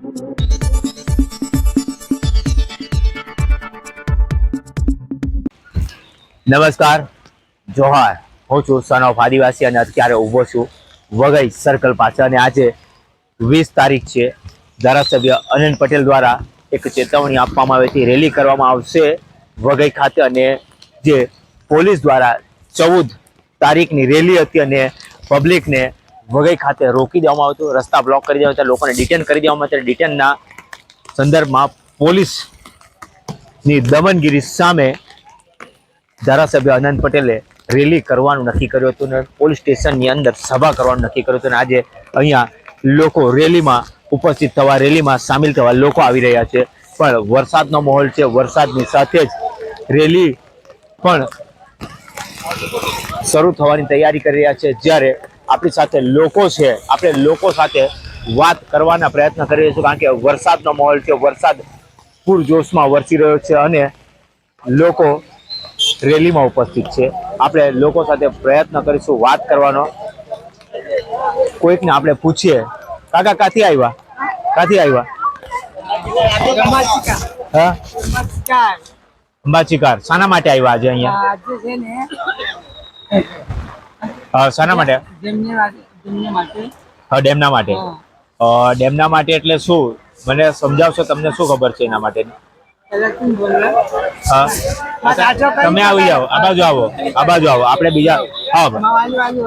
નમસ્કાર, જોહાર. હું છું સન ઓફ આદિવાસી અને અત્યારે ઊભો છું વઘઈ સર્કલ પાછળ અને આજે વીસ તારીખ છે. ધારાસભ્ય અનિલ પટેલ દ્વારા એક ચેતવણી આપવામાં આવી હતી. રેલી કરવામાં આવશે વઘઈ ખાતે અને જે પોલીસ દ્વારા ચૌદ તારીખની રેલી હતી અને પબ્લિકને વઘઈ ખાતે રોકી દેવામાં આવ્યું હતું રસ્તા બ્લોક કરી દેવામાં આવ્યા લોકોને ડિટેન કરી દેવામાં આવતા. ડિટેનના સંદર્ભમાં પોલીસની દમનગીરી સામે ધારાસભ્ય અનંત પટેલે રેલી કરવાનું નક્કી કર્યું હતું અને પોલીસ સ્ટેશનની અંદર સભા કરવાનું નક્કી કર્યું હતું અને આજે અહીંયા લોકો રેલીમાં ઉપસ્થિત થવા, રેલીમાં સામેલ થવા લોકો આવી રહ્યા છે. પણ વરસાદનો માહોલ છે. વરસાદની સાથે જ રેલી પણ શરૂ થવાની તૈયારી કરી રહ્યા છે. જ્યારે આપણી સાથે લોકો છે. આપણે લોકો સાથે વાત કરવાના પ્રયત્ન કરી રહ્યા છીએ કારણ કે વરસાદનો માહોલ છે. વરસાદ પૂરજોશમાં વરસી રહ્યો છે અને લોકો રેલીમાં ઉપસ્થિત છે. આપણે લોકો સાથે પ્રયત્ન કરીશું વાત કરવાનો. કોઈકને આપણે પૂછીએ. કાકા કાથી આવ્યા? કાથી આવ્યા? હા? અંબાચીકાર શાના માટે આવ્યા આજે અહીંયા? શાના માટે? જેમને માટે જેમને માટે. અ, ડેમના માટે. હા. ડેમના માટે એટલે શું? મને સમજાવશો તમને શું ખબર છે એના માટે? તમે આવી જાઓ આ બાજુ આવો આ બાજુ આવો. આપણે બીજા હા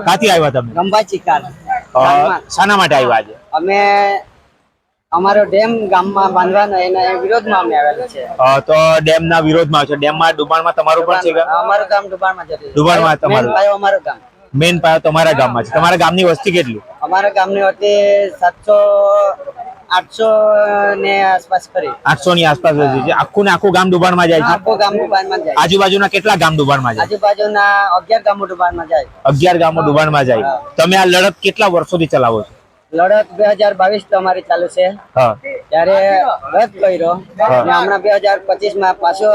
કાથી આવ્યા તમે? શાના માટે આવ્યા આજે? અમે અમારો ડેમ ગામમાં બાંધવાનો એના વિરોધમાં અમે આવેલા છે. તો ડેમના વિરોધમાં છે. ડેમમાં ડુબાણમાં તમારું પણ છે અમારું ગામ ડુબાણમાં જતું ડુબાણમાં તમારું? અમારું ગામ. મેન પાયો તમારા ગામમાં છે. તમારા ગામની વસ્તી કેટલી? અમારા ગામની વસ્તી સાતસો આઠસો ને આસપાસ કરી આઠસો ની આસપાસ વસ્તી છે. આખું ને આખું ગામ ડુબાણમાં જાય છે? આખું ગામ ડુબાણમાં જાય આજુબાજુના કેટલા ગામ ડુબાણમાં જાય? આજુબાજુના અગિયાર ગામો ડુબાણમાં જાય અગિયાર ગામો ડુબાણમાં જાય. તમે આ લડત કેટલા વર્ષોથી ચલાવો છો? લડત બે હજાર બાવીસ તો અમારી ચાલુ છે. હા. ત્યારે રદ કર્યો. અને હમણાં બે હજાર પચીસમાં પાછો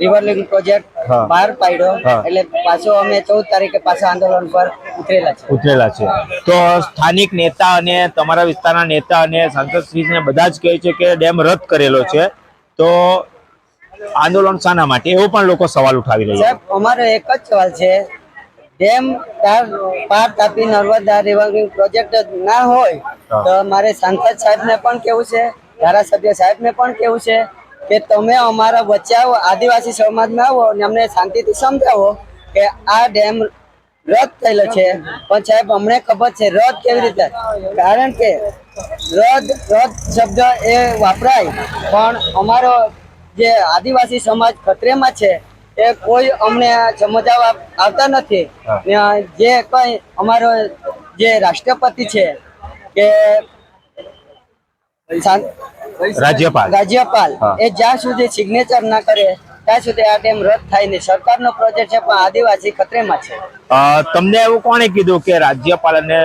રિવર લિંક પ્રોજેક્ટ. બહાર પાડ્યો. એટલે પાછો અમે ચૌદ તારીખે પાછા આંદોલન પર ઉતરેલા છે ઉતરેલા છે તો સ્થાનિક નેતા અને તમારા વિસ્તારના નેતા અને સાંસદશ્રીને બધા જ કહે છે કે ડેમ રદ કરેલો છે. તો આંદોલન શાના માટે એવો પણ લોકો સવાલ ઉઠાવી રહ્યા છે. અમારો એક જ સવાલ છે. ડેમ પાર તાપી નર્મદા રિવરિંગ પ્રોજેક્ટ ના હોય તો મારે સાંસદ સાહેબને પણ કેવું છે ધારાસભ્ય સાહેબને પણ કેવું છે કે તમે અમારા વચ્ચે આવો આદિવાસી સમાજમાં આવો અને અમને શાંતિથી સમજાવો કે આ ડેમ રદ થયેલો છે. પણ સાહેબ અમને ખબર છે રદ કેવી રીતે કારણ કે રદ રદ શબ્દ એ વાપરાય પણ અમારો જે આદિવાસી સમાજ ખતરેમાં છે એ કોઈ અમને સમજાવવા આવતા નથી. જે કઈ અમારો જે રાષ્ટ્રપતિ છે કે રાજ્યપાલ. રાજ્યપાલ એ જ્યાં સુધી સિગ્નેચર ના કરે ત્યાં સુધી આ ડેમ રદ થાય નહીં. સરકારનો પ્રોજેક્ટ છે પણ આદિવાસી ખતરેમાં છે. તમને એવું કોણે કીધું કે રાજ્યપાલ અને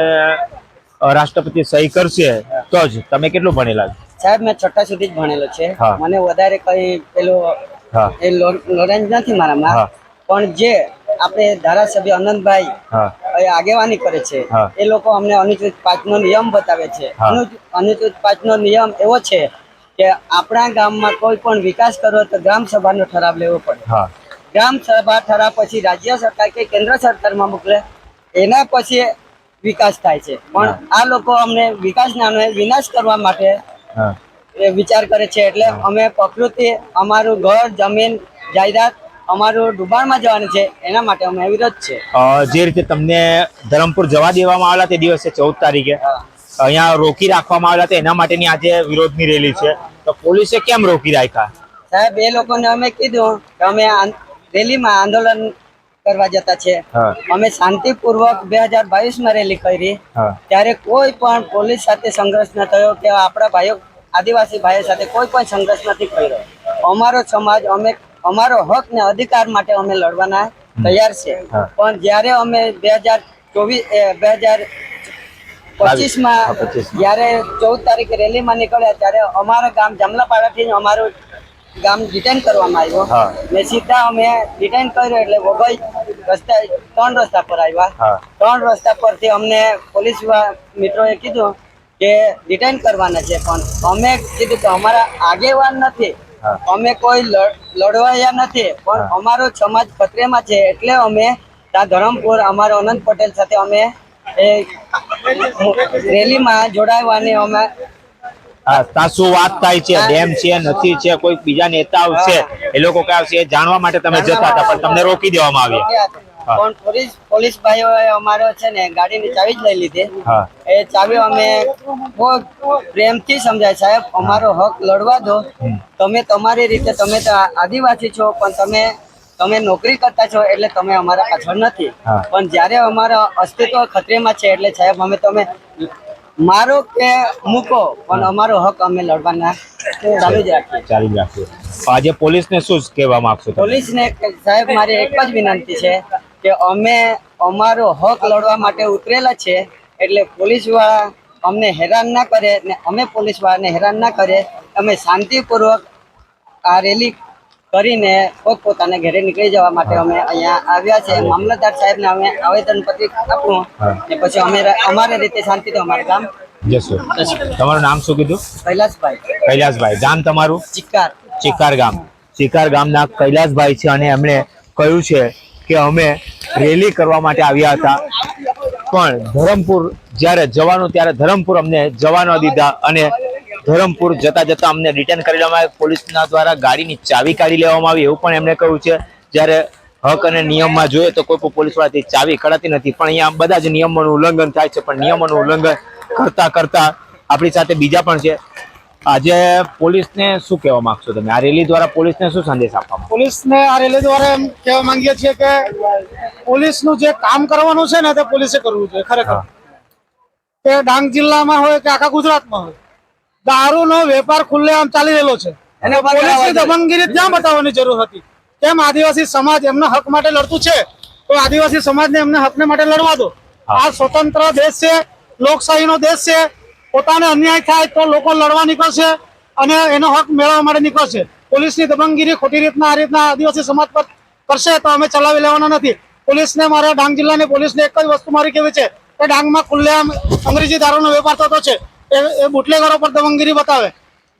રાષ્ટ્રપતિ સહી કરશે? તો જ. તમે કેટલું ભણેલા સાહેબ મેં છઠ્ઠા સુધી જ ભણેલો છે. મને વધારે કઈ પેલું એ લોરેન્જ નથી મારામાં પણ જે આપણે ધારાસભ્ય અનંતભાઈ હા. એ આગેવાની કરે છે એ લોકો અમને અનુચ્છેદ પાંચ નો નિયમ બતાવે છે. હા. પાંચનો નિયમ એવો છે કે આપણા ગામમાં કોઈ પણ વિકાસ કરવો તો ગ્રામ સભાનો ઠરાવ લેવો પડે. ગ્રામ સભા ઠરાવ પછી રાજ્ય સરકાર કે કેન્દ્ર સરકારમાં મોકલે એના પછી વિકાસ થાય છે. પણ આ લોકો અમને વિકાસ નામે વિનાશ કરવા માટે વિચાર કરે છે એટલે અમે પ્રકૃતિ અમારું ઘર જમીન જાયદાદ અમારું ડુબાણમાં જવાનું છે એના માટે અમે વિરોધ છે. જે રીતે તમને ધરમપુર જવા દેવામાં આવેલા તે દિવસે ચૌદ તારીખે અહીંયા રોકી રાખવામાં આવેલા હતા એના માટેની આજે વિરોધની રેલી છે. તો પોલીસે કેમ રોકી રાખ્યા? સાહેબ એ લોકોને અમે કીધું કે અમે રેલીમાં આંદોલન કરવા જતા છે. અમે શાંતિપૂર્વક બે હજાર બાવીસમાં રેલી કરી. ત્યારે કોઈ પણ પોલીસ સાથે સંઘર્ષ ન થયો કે આપણા ભાઈઓ આદિવાસી ભાઈઓ સાથે કોઈ પણ સંઘર્ષ નથી કર્યો. અમારો સમાજ અમે અમારો હક ને અધિકાર માટે અમે લડવાના તૈયાર છે. પણ જ્યારે અમે બે હજાર ચોવીસ બે હજાર પચીસમાં હા, 25 માં. જ્યારે ચૌદ તારીખે રેલીમાં નીકળ્યા ત્યારે અમારો ગામ જમલાપાડા થી અમારું ગામ ડિટેન કરવામાં. આવ્યો. ને સીધા અમે ડિટેન કર્યો એટલે વગોઈ રસ્તા ત્રણ રસ્તા પર આવ્યા. ત્રણ રસ્તા પરથી અમને પોલીસ મિત્રોએ કીધું કે રિટર્ન કરવાના છે. પણ અમે કીધું કે અમારા આગેવાન નથી. અમે કોઈ લડ- લડવાયા નથી. પણ અમારો સમાજ ખતરેમાં છે એટલે અમે ત્યાં ધરમપુર અમારો અનંત પટેલ સાથે અમે એ રેલીમાં જોડાવાની અમે ત્યાં શું વાત થાય છે ડેમ છે નથી છે કોઈ બીજા નેતાઓ છે એ લોકો કયા છે એ જાણવા માટે તમે જતા હતા પણ તમને રોકી દેવામાં આવ્યા. પણ પોલીસ પોલીસ ભાઈઓએ અમારો છે ને ગાડીની ચાવી જ લઈ લીધી. એ ચાવી અમે બહુ પ્રેમથી સમજાય સાહેબ અમારો હક લડવા દો. તમે તમારી રીતે તમે તો આદિવાસી છો પણ તમે તમે નોકરી કરતા છો એટલે તમે અમારા પાછળ નથી. પણ જ્યારે અમારા અસ્તિત્વ ખતરેમાં છે એટલે સાહેબ અમે તમે મારો કે મૂકો પણ અમારો હક અમે લડવાના ચાલુ જ રાખીએ. ચાલુ જ રાખીએ. આજે પોલીસને શું કહેવા માંગશો પોલીસને સાહેબ મારી એક જ વિનંતી છે કે અમે અમારો હક લડવા માટે ઉતરેલા છે એટલે પોલીસવાળા અમને હેરાન ના કરે ને અમે પોલીસવાળાને હેરાન ના કરે. અમે શાંતિપૂર્વક આ રેલી કરીને પોતપોતાના ઘરે નીકળી જવા માટે અમે અહીંયા આવ્યા છે. મામલતદાર સાહેબને અમે આવેદન પત્રિક આપવું. ને પછી અમે અમારી રીતે શાંતિથી અમારું કામ જશો તમારું નામ શું કીધું? કૈલાસભાઈ. કૈલાસભાઈ. ગામ તમારું? ચિક્કાર. ચિકાર ગામ. ચિકાર ગામના કૈલાસભાઈ છે અને એમણે કહ્યું છે કે અમે રેલી કરવા માટે આવ્યા હતા. પણ ધરમપુર, જ્યારે જવાનું, ત્યારે ધરમપુર અમને જવા ન દીધા અને ધરમપુર જતા જતા અમને રિટર્ન કરી લેવામાં આવ્યા. પોલીસના દ્વારા ગાડીની ચાવી કાઢી લેવામાં આવી એવું પણ એમણે કહ્યું છે. જ્યારે હક અને નિયમમાં જોઈએ તો કોઈ પણ પોલીસ વાળાથી ચાવી કઢાતી નથી. પણ અહીંયા બધા જ નિયમોનું ઉલ્લંઘન થાય છે. પણ નિયમોનું ઉલ્લંઘન કરતા કરતા આપણી સાથે બીજા પણ છે. આજે પોલીસને શું કહેવા માંગશો તમે? આ રેલી દ્વારા પોલીસને શું સંદેશ આપવા પોલીસને આ રેલી દ્વારા એમ કહેવા માંગીએ છીએ કે પોલીસનું જે કામ કરવાનું છે ને તે પોલીસે કરવું જોઈએ ખરેખર. કે ડાંગ જિલ્લામાં હોય કે આખા ગુજરાતમાં હોય દારૂનો વેપાર ખુલ્લેઆમ ચાલી રહેલો છે. અને પોલીસની દમનગીરી ત્યાં બતાવવાની જરૂર હતી. કેમ આદિવાસી સમાજ એમના હક માટે લડતું છે તો આદિવાસી સમાજને એમના હકને માટે લડવા દો. આ સ્વતંત્ર દેશ છે લોકશાહીનો દેશ છે પોતાને અન્યાય થાય તો લોકો લડવા નીકળશે અને એનો હક મેળવવા માટે નીકળશે. પોલીસની દબંગગીરી ખોટી રીતના આ રીતના આદિવાસી સમાજ પર કરશે તો અમે ચલાવી લેવાના નથી. પોલીસને મારા ડાંગ જિલ્લાની પોલીસને એક જ વસ્તુ મારી કેવી છે કે ડાંગમાં ખુલ્લેઆમ અંગ્રેજી દારૂનો વેપાર થતો છે. એ એ બુટલેગરો પર દબંગગીરી બતાવે.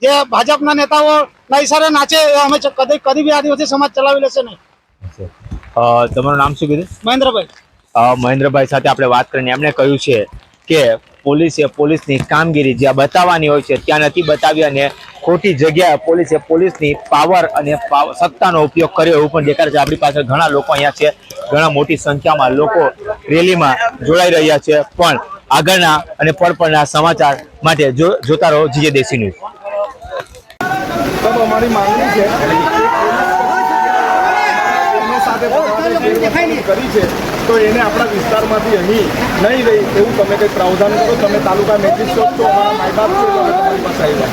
જે ભાજપના નેતાઓ ના નાચે એ અમે કદી કદી બી આદિવાસી સમાજ ચલાવી લેશે નહીં. તમારું નામ શું કીધું? મહેન્દ્રભાઈ. મહેન્દ્રભાઈ સાથે આપણે વાત કરીને એમણે કહ્યું છે કે પોલીસે પોલીસની કામગીરી જ્યાં બતાવવાની હોય છે, ત્યાં નથી બતાવી અને ખોટી જગ્યાએ પોલીસે પોલીસની પાવર અને સત્તાનો ઉપયોગ કર્યો એવું પણ દેખાય છે. આપણી પાસે ઘણા લોકો અહીંયા છે, ઘણા મોટી સંખ્યામાં લોકો રેલીમાં જોડાઈ રહ્યા છે. પણ આગળના અને પડપડના સમાચાર માટે જોતા રહો જીજે દેશી ન્યૂઝ. અમારી માંગણી છે એમની સાથે પોતાને જે વસ્તુ કરી છે તો એને આપણા વિસ્તારમાંથી અહીં નહીં રહી એવું તમે કંઈ પ્રાવધાન કરો? તમે તાલુકા મેજિસ્ટ્રેટ છો અમારા માય બાપ છો તમારી પાસે આવ્યા.